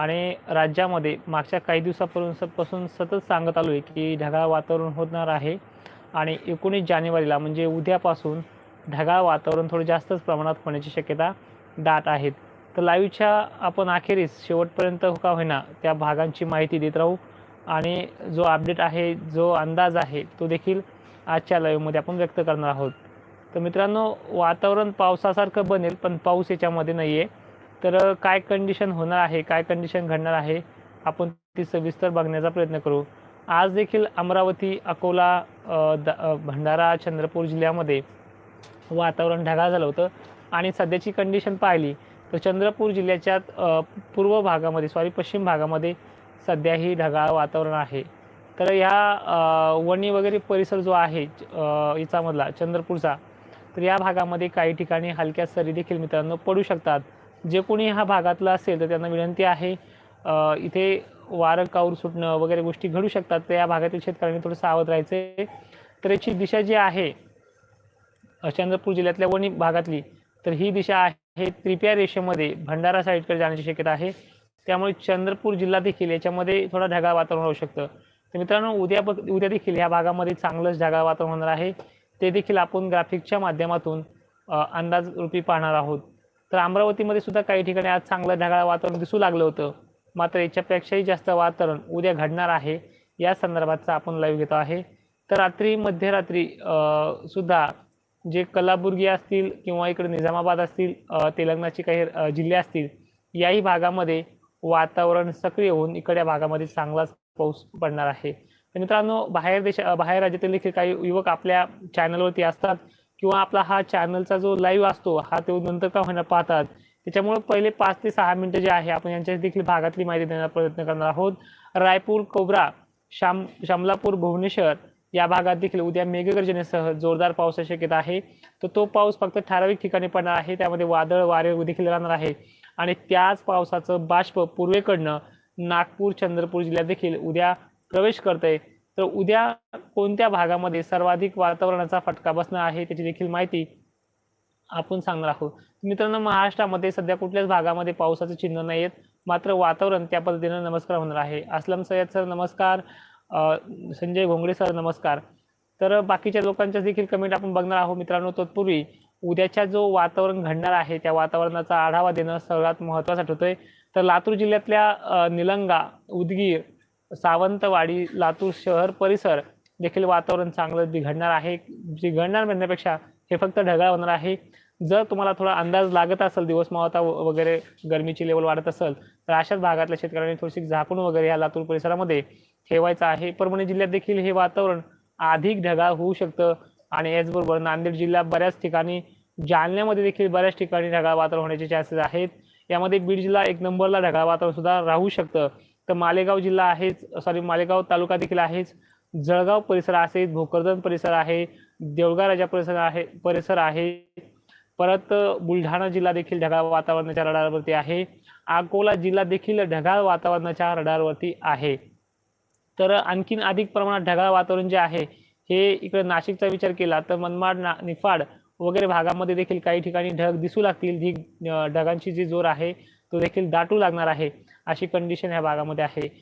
आणि राज्यामध्ये मागच्या काही दिवसापासून पासून सतत सांगत आलो आहे की ढगाळ वातावरण होणार आहे. आणि एकोणीस जानेवारीला म्हणजे उद्यापासून ढगाळ वातावरण थोडं जास्तच प्रमाणात होण्याची शक्यता दाट आहेत. तर लाईव्हच्या आपण अखेरीस शेवटपर्यंत का होईना त्या भागांची माहिती देत राहू. आणि जो अपडेट आहे जो अंदाज आहे तो देखील आजच्या लाईव्हमध्ये आपण व्यक्त करणार आहोत. तर मित्रांनो वातावरण पावसासारखं बनेल पण पाऊस याच्यामध्ये नाही आहे तर काय कंडिशन होणार आहे काय कंडिशन घडणार आहे आपण ती सविस्तर बघण्याचा प्रयत्न करू. आज देखील अमरावती अकोला द भंडारा चंद्रपूर जिल्ह्यामध्ये वातावरण ढगाळ झालं होतं आणि सध्याची कंडिशन पाहिली तर चंद्रपूर जिल्ह्याच्या पूर्व भागामध्ये सॉरी पश्चिम भागामध्ये सध्याही ढगाळ वातावरण आहे. तर ह्या वणी वगैरे परिसर जो आहे याचामधला चंद्रपूरचा तर या भागामध्ये काही ठिकाणी हलक्या सरी देखील मित्रांनो पडू शकतात. जे कोणी ह्या भागातलं असेल तर त्यांना विनंती आहे इथे वारं काऊर सुटणं वगैरे गोष्टी घडू शकतात तर या भागातील शेतकऱ्यांनी थोडं सावध राहायचं तर याची दिशा जी आहे चंद्रपूर जिल्ह्यातल्या वणी भागातली तर ही दिशा आहे त्रिप्या रेषेमध्ये भंडारा साईडकडे जाण्याची शक्यता आहे. त्यामुळे चंद्रपूर जिल्हा देखील याच्यामध्ये थोडा ढगाळ वातावरण होऊ शकतं. तर मित्रांनो उद्या बघ उद्या देखील ह्या भागामध्ये चांगलंच ढगाळ वातावरण होणार आहे. ते देखील आपण ग्राफिकच्या माध्यमातून अंदाज रूपी पाहणार आहोत. तर अमरावतीमध्ये सुद्धा काही ठिकाणी आज चांगलं ढगाळ वातावरण दिसू लागलं होतं. मात्र याच्यापेक्षाही जास्त वातावरण उद्या घडणार आहे. या संदर्भातचा आपण लाईव्ह घेतो आहे. तर रात्री मध्यरात्री सुद्धा जे कलाबुर्गी असतील किंवा इकडे निजामाबाद असतील तेलंगणाचे काही जिल्हे असतील याही भागामध्ये वातावरण सक्रिय होऊन इकडच्या भागामध्ये चांगलाच पाऊस पडणार आहे. तर मित्रांनो बाहेर देश बाहेर राज्यातील देखील काही युवक आपल्या चॅनलवरती असतात. किंवा आपला हा चॅनलचा जो लाईव्ह असतो हा ते नंतर का होणार पाहतात. त्याच्यामुळे पहिले पाच ते सहा मिनिटं जे आहे आपण यांच्या देखील भागातली माहिती देण्याचा प्रयत्न करणार आहोत. रायपूर कोब्रा शाम शामलापूर भुवनेश्वर या भागात देखील उद्या मेघगर्जनेसह जोरदार पावसाची शक्यता आहे. तर तो पाऊस फक्त ठराविक ठिकाणी पडणार आहे. त्यामध्ये वादळ वारे देखील राहणार आहे. आणि त्याच पावसाचं बाष्प पूर्वेकडनं नागपूर चंद्रपूर जिल्ह्यात देखील उद्या प्रवेश करते तर उद्या कोणत्या भागामध्ये सर्वाधिक वातावरणाचा फटका बसणार आहे त्याची देखील माहिती आपण सांगणार आहोत. मित्रांनो महाराष्ट्रामध्ये सध्या कुठल्याच भागामध्ये पावसाचं चिन्ह नाही आहेत. मात्र वातावरण त्या पद्धतीनं नमस्कार होणार आहे. असलम सय्यद सर नमस्कार. संजय घोंगडे सर नमस्कार. तर बाकीच्या लोकांच्या देखील कमेंट आपण बघणार आहोत. मित्रांनो तत्पूर्वी उद्याच्या जो वातावरण घडणार आहे त्या वातावरणाचा आढावा देणं सर्वात महत्त्वाचं ठरतोय तर लातूर जिल्ह्यातल्या निलंगा उदगीर सावंतवाडी लातूर शहर परिसर देखील वातावरण चांगलं बिघडणार आहे. बिघडणार म्हणण्यापेक्षा हे फक्त ढगाळ होणार आहे. जर तुम्हाला थोडा अंदाज लागत असेल दिवस मावता व- वगैरे गरमीची लेवल वाढत असेल तर अशाच भागातल्या शेतकऱ्यांनी थोडीशी झाकून वगैरे या लातूर परिसरामध्ये ठेवायचं आहे. परभणी जिल्ह्यात देखील हे वातावरण अधिक ढगाळ होऊ शकतं आणि याचबरोबर नांदेड जिल्हा बऱ्याच ठिकाणी जालन्यामध्ये देखील बऱ्याच ठिकाणी ढगाळ वातावरण होण्याचे चान्सेस आहेत. यामध्ये बीड जिल्हा एक नंबरला ढगाळ वातावरण सुद्धा राहू शकतं. तर मालेगाव जिल्हा आहेच सॉरी मालेगाव तालुका देखील आहेच. जळगाव परिसर आहे भोकरदन परिसर आहे देवळगा राजा परिसर आहे परिसर आहे. परत बुलढाणा जिल्हा देखील ढगाळ वातावरणाच्या रडारवरती आहे. अकोला जिल्हा देखील ढगाळ वातावरणाच्या रडारवरती आहे. तर आणखीन अधिक प्रमाणात ढगाळ वातावरण जे आहे हे इकडे नाशिकचा विचार केला तर मनमाड ना निफाड वगैरे भागामध्ये देखील काही ठिकाणी ढग दिसू लागतील. जी ढगांची जी जोर आहे तो देखील दाटू लागणार आहे. अशी कंडिशन ह्या भागामध्ये आहे.